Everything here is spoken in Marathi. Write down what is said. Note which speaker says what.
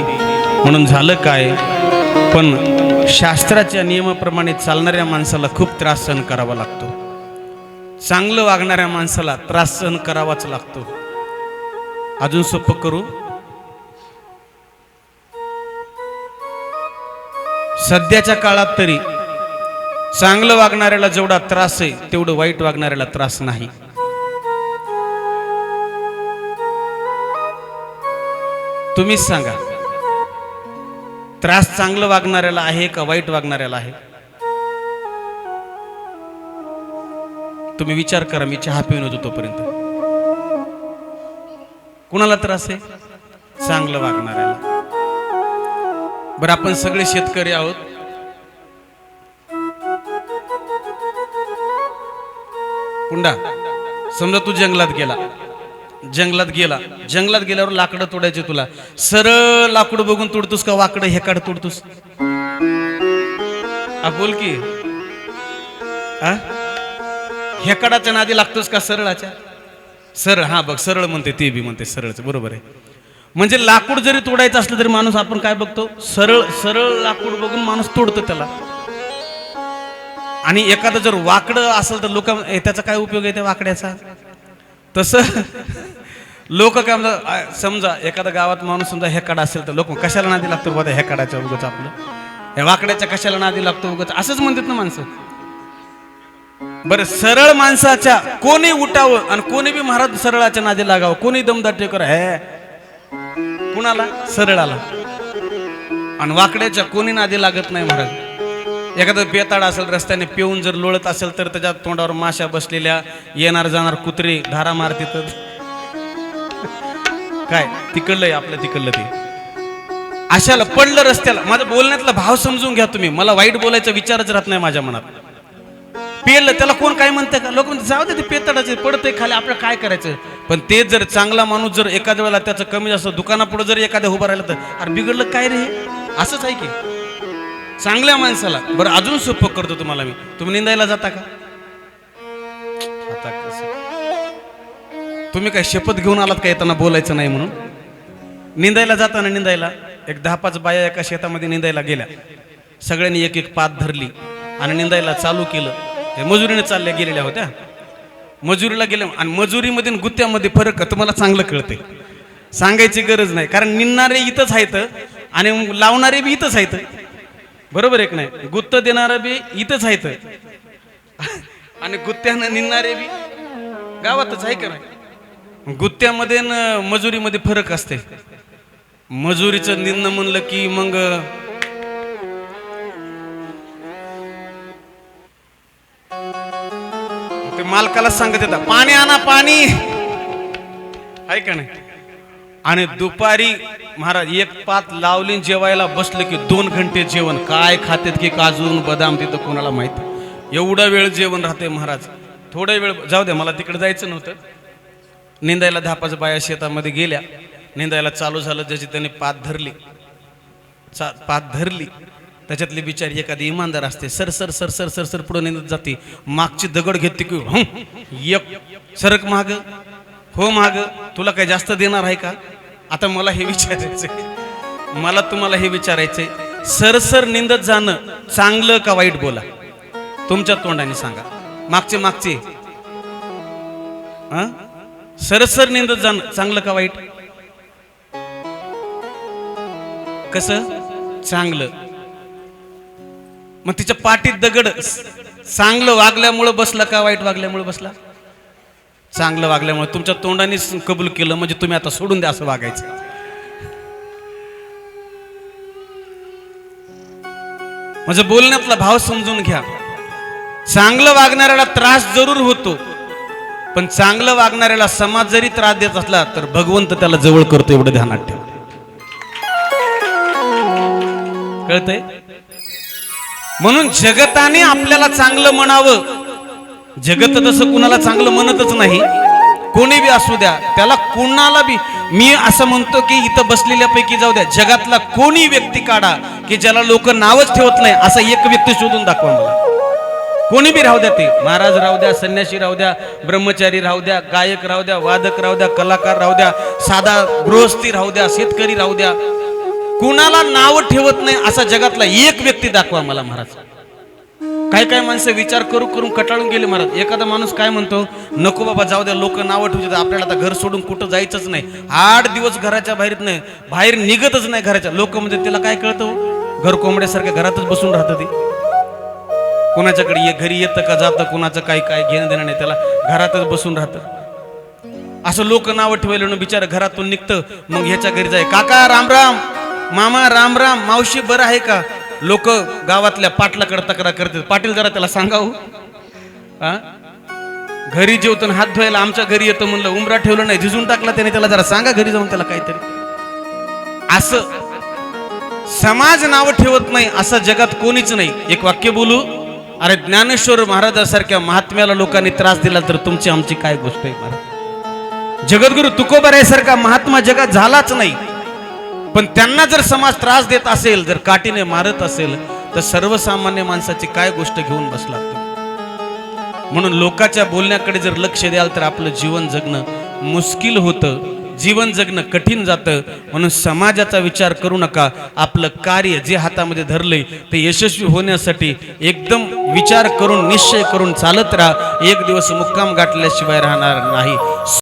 Speaker 1: होती. म्हणून झालं काय? पण शास्त्राच्या नियमाप्रमाणे चालणाऱ्या माणसाला खूप त्रास सहन करावा लागतो. चांगलं वागणाऱ्या माणसाला त्रास सहन करावाच लागतो. अजून सोपं करू? सध्याच्या काळात तरी चांगलं वागणाऱ्याला जेवढा त्रास आहे तेवढं वाईट वागणाऱ्याला त्रास नाही. तुम्हीच सांगा. त्रास चांगलं वागणाऱ्याला आहे का वाईट वागणाऱ्याला आहे? तुम्ही विचार करा मी चहा पिऊन होतो तोपर्यंत. कुणाला त्रास आहे? चांगलं वागणाऱ्याला. बरं आपण सगळे शेतकरी आहोत. पुंडा समजा तू जंगलात गेला. जंगलात गेला. जंगलात गेल्यावर लाकडं तोडायचे तुला. सरळ लाकूड बघून तोडतोस का वाकडं? हेकाड तोडतोस. आ बोल की. आ? हेकाडाच्या नादी लागतोस का सरळाच्या? सरळ हा बघ सरळ म्हणते ते बी म्हणते सरळच बरोबर आहे. म्हणजे लाकूड जरी तोडायचं असलं तरी माणूस आपण काय बघतो? सरळ सरळ लाकूड बघून माणूस तोडतो त्याला. आणि एखादं जर वाकडं असेल तर लोक त्याचा काय उपयोग आहे त्या वाकड्याचा? तसं लोक काय म्हणतात समजा एखाद्या गावात माणूस समजा हेकाडा असेल तर लोक कशाला नादी लागतो बघा हेकाडाच्या उगच आपलं? या वाकड्याच्या कशाला नादी लागतो उगच? असंच म्हणतात ना माणसं. बरं सरळ माणसाच्या कोणी उठावं आणि कोणी बी महाराज सरळाच्या नादी लागावं कोणी दमदाटे कर हे कुणाला? सरळाला. आणि वाकड्याच्या कोणी नादी लागत नाही महाराज? एखादं बेताड असेल रस्त्याने पिऊन जर लोळत असेल तर त्याच्या तोंडावर माशा बसलेल्या येणार जाणार कुत्रे धारा मारते तर. काय? तिकडलंय आपलं तिकडलं ते. अशाला पडलं रस्त्याला. माझं बोलण्यातला भाव समजून घ्या तुम्ही. मला वाईट बोलायचा विचारच राहत नाही माझ्या मनात. पेललं त्याला कोण काय म्हणते का? लोक म्हणते जाऊ दे ते पेतडाचे पडतंय खाली आपलं काय करायचं? पण ते जर चांगला माणूस जर एखाद्या वेळेला त्याचं कमी जास्त दुकानापुढे जर एखाद्या उभं राहिलं तर अरे बिघडलं काय रे असंच आहे की. चांगल्या माणसाला. बरं अजून सोपं करतो तुम्हाला मी. तुम्ही निंदायला जाता का? आता तुम्ही काय शपथ घेऊन आलात का येताना बोलायचं नाही म्हणून? निंदायला जाताना निंदायला. एक दहा पाच बाया एका शेतामध्ये निंदायला गेल्या. सगळ्यांनी एक एक पात धरली आणि निंदायला चालू केलं. हे मजुरीने चालल्या गेलेल्या होत्या. मजुरीला गेल्या आणि मजुरीमध्ये गुत्त्यामध्ये फरक तुम्हाला चांगलं कळते सांगायची गरज नाही. कारण निंदणारे इथंच आहेत आणि लावणारे बी इथंच आहेत. बरोबर आहे की नाही? गुत्त देणारं बी इथंच आहेत आणि गुत्त्यानं निंदणारे बी गावातच आहे का नाही? गुत्त्यामध्ये न मजुरीमध्ये फरक असते. मजुरीचं निंद म्हणलं की मग ते मालकाला सांगत येतात पाणी आणा पाणी. आहे का नाही? आणि दुपारी महाराज एक पात लावली जेवायला बसलं की दोन घंटे जेवण. काय खातेत की काजून बदाम तिथं कोणाला माहीत? एवढा वेळ जेवण राहते महाराज. थोडा वेळ जाऊ दे मला तिकडे जायचं नव्हतं. निंदायला दहा पाच बाया शेतामध्ये गेल्या. निंदायला चालू झालं ज्याची त्याने पात धरली. चा पात धरली. त्याच्यातली बिचारी एखादी इमानदार असते sir sir sir sir sir sir पुढे निंदत जाते. मागची दगड घेते की हं, एक सरक माग. हो माग तुला काय जास्त देणार आहे का? आता मला हे विचारायचंय. मला तुम्हाला हे विचारायचंय. सरसर निंदत जाणं चांगलं का वाईट बोला? तुमच्या तोंडाने सांगा. मागचे मागचे. सरसर निंदत जाणं चांगलं का वाईट? कसं? चांगलं. मग तिच्या पाठीत दगड चांगलं वागल्यामुळं बसला का वाईट वागल्यामुळे बसला? चांगलं वागल्यामुळे तुमच्या तोंडानेच कबूल केलं म्हणजे तुम्ही आता सोडून द्या असं वागायचं. म्हणजे बोलण्यातला भाव समजून घ्या. चांगलं वागणाऱ्याला त्रास जरूर होतो पण चांगलं वागणाऱ्याला समाज जरी त्रास देत असला तर भगवंत त्याला जवळ करतो एवढं ध्यानात ठेवा. कळतंय? म्हणून जगताने आपल्याला चांगलं म्हणावं जगत तसं कुणाला चांगलं म्हणतच नाही. कोणी बी असू द्या त्याला कुणाला बी मी असं म्हणतो की इथं बसलेल्यापैकी जाऊ द्या जगातला कोणी व्यक्ती काढा की ज्याला लोक नावच ठेवत नाही असा एक व्यक्ती शोधून दाखवा मला. कोणी बी राहू द्या ते. महाराज राहू द्या संन्यासी राहू द्या ब्रह्मचारी राहू द्या गायक राहू द्या वादक राहू द्या कलाकार राहू द्या साधा गृहस्थी राहू द्या शेतकरी राहू द्या. कुणाला नाव ठेवत नाही असा जगातला एक व्यक्ती दाखवा मला महाराज. काही काही माणसं विचार करू करून कटाळून गेले महाराज. एखादा माणूस काय म्हणतो नको बाबा जाऊ द्या लोक नावं ठेवतात आपल्याला आता घर सोडून कुठं जायचंच नाही. आठ दिवस घराच्या बाहेर नाही बाहेर निघतच नाही घराच्या. लोक म्हणजे त्याला काय कळतं हो? घर कोंबड्यासारख्या घरातच बसून राहतं ते. कोणाच्याकडे ये घरी येतं का जातं कोणाचं काय काय घेणं देणं नाही त्याला घरातच बसून राहतं. असं लोक नावं ठेवलं बिचारा घरातून निघतं. मग ह्याच्या घरी जाय काका राम राम. मामा राम राम. मावशी बरं आहे का? लोक गावातल्या पाटलाकडे तक्रार करतात. पाटील जरा त्याला सांगाव. घरी जेवतो आणि हात धुवायला आमच्या घरी येतो म्हणलं उमरा ठेवलं नाही झिजून टाकला त्याने त्याला जरा सांगा घरी जाऊन त्याला काहीतरी. असं समाज नाव ठेवत नाही असं जगात कोणीच नाही. एक वाक्य बोलू? अरे ज्ञानेश्वर महाराजासारख्या महात्म्याला लोकांनी त्रास दिला तर तुमची आमची काय गोष्ट आहे महाराज? जगद्गुरु तुकोबाऱ्यासारखा महात्मा जगात झालाच नाही. पण त्यांना जर समाज त्रास देत असेल जर काठीने मारत असेल तर सर्वसामान्य माणसाची काय गोष्ट घेऊन बसला म्हणून लोकांच्या बोलण्याकडे जर लक्ष द्याल तर आपलं जीवन जगणं मुश्किल होतं जीवन जगणं कठीण जातं. म्हणून समाजाचा विचार करू नका. आपलं कार्य जे हातामध्ये धरलंय ते यशस्वी होण्यासाठी एकदम विचार करून निश्चय करून चालत राहा. एक दिवस मुक्काम गाठल्याशिवाय राहणार नाही.